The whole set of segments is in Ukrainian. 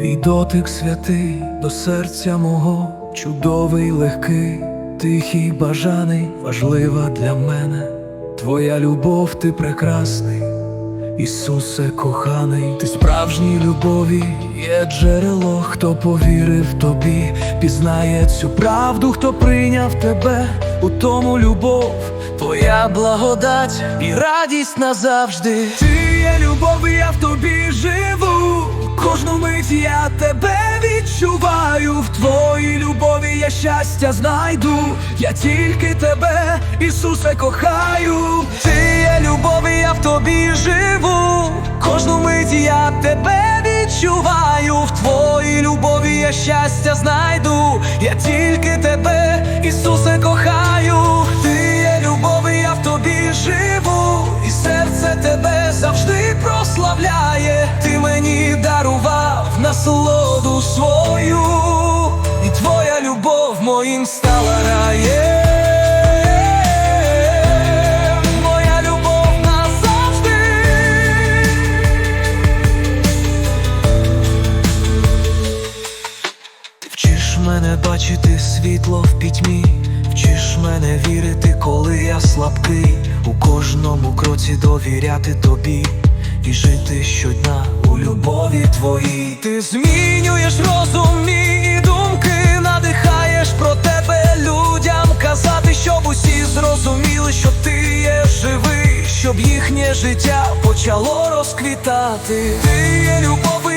дотик святий до серця мого, чудовий, легкий, тихий, бажаний, важлива для мене. Твоя любов, ти прекрасний, Ісусе коханий, ти справжній любові, є джерело, хто повірив тобі, пізнає цю правду, хто прийняв тебе, у тому любов, твоя благодать і радість назавжди. Ти є любов, Кожну мить я тебе відчуваю. В твоїй любові я щастя знайду. Я тільки тебе, Ісусе, кохаю. Ти є любов, і я в тобі живу. Кожну мить я тебе відчуваю. В твоїй любові я щастя знайду. Я тільки тебе, насолоду свою, і твоя любов моїм стала раєм. Мене бачити світло в пітьмі, вчиш мене вірити, коли я слабкий, у кожному кроці довіряти тобі і жити щодня у любові твоїй. Ти змінюєш розум мій і думки, надихаєш про тебе людям казати, щоб усі зрозуміли, що ти є живий, щоб їхнє життя почало розквітати. Ти є любов,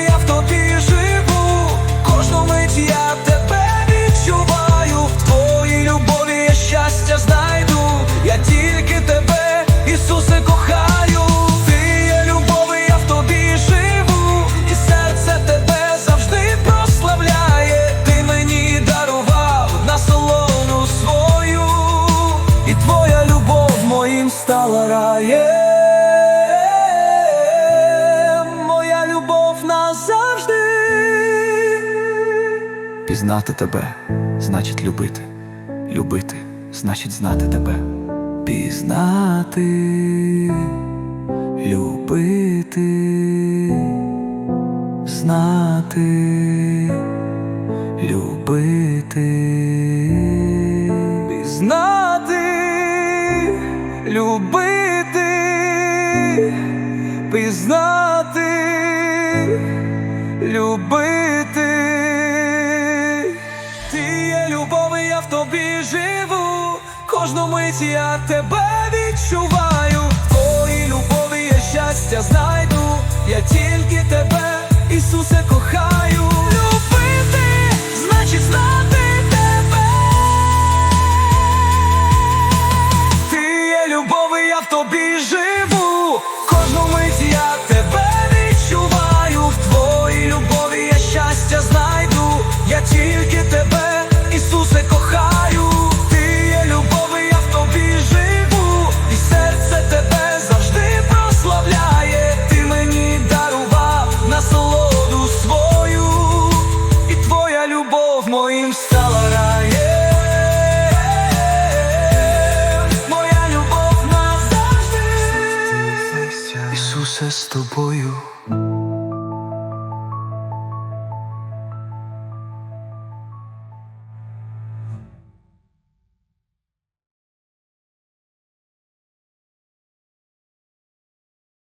моїм стала раєм. Моя любов назавжди. Пізнати тебе значить любити. Любити значить знати тебе. Пізнати, любити, знати, любити, любити, пізнати, любити. Ти є любов, і я в тобі живу. Кожну мить я тебе відчуваю. Живу. Кожну мить я тебе відчуваю. В твоїй любові я щастя знайду. Я тільки тебе, Ісусе, кохаю. Ти є любов, і я в тобі живу. І серце тебе завжди прославляє. Ти мені дарував насолоду свою, і твоя любов моїм стала. Все з тобою.